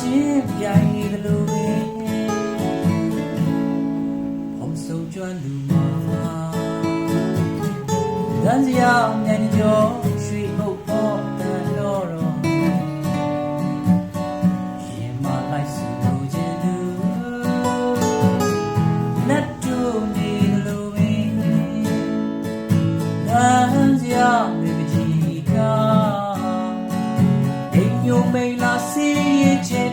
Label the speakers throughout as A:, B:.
A: ချင်းပြိုင်နေသလိုပဲဘုံဆုံးကျွမ်းလူမှာတန်စရာမျက်နှာကျော်ရွှေမုတ်ပေါ်တန်တော်တော်ရင်မလိုက်စလို့ခြင်းလူလက်တို့နေသလိုပဲတန်စရာ I'll see you, Jane.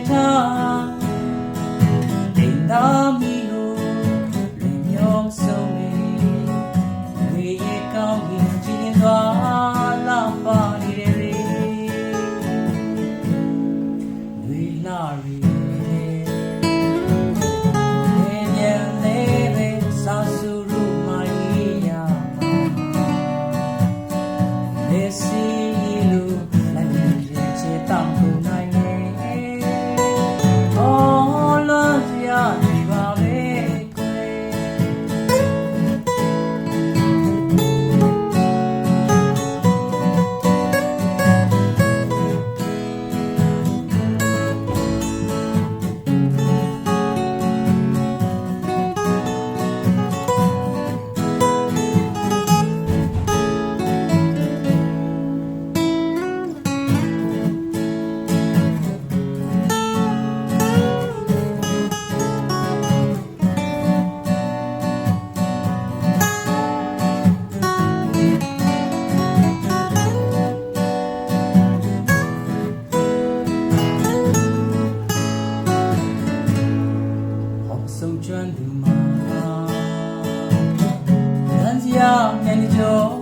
A: You.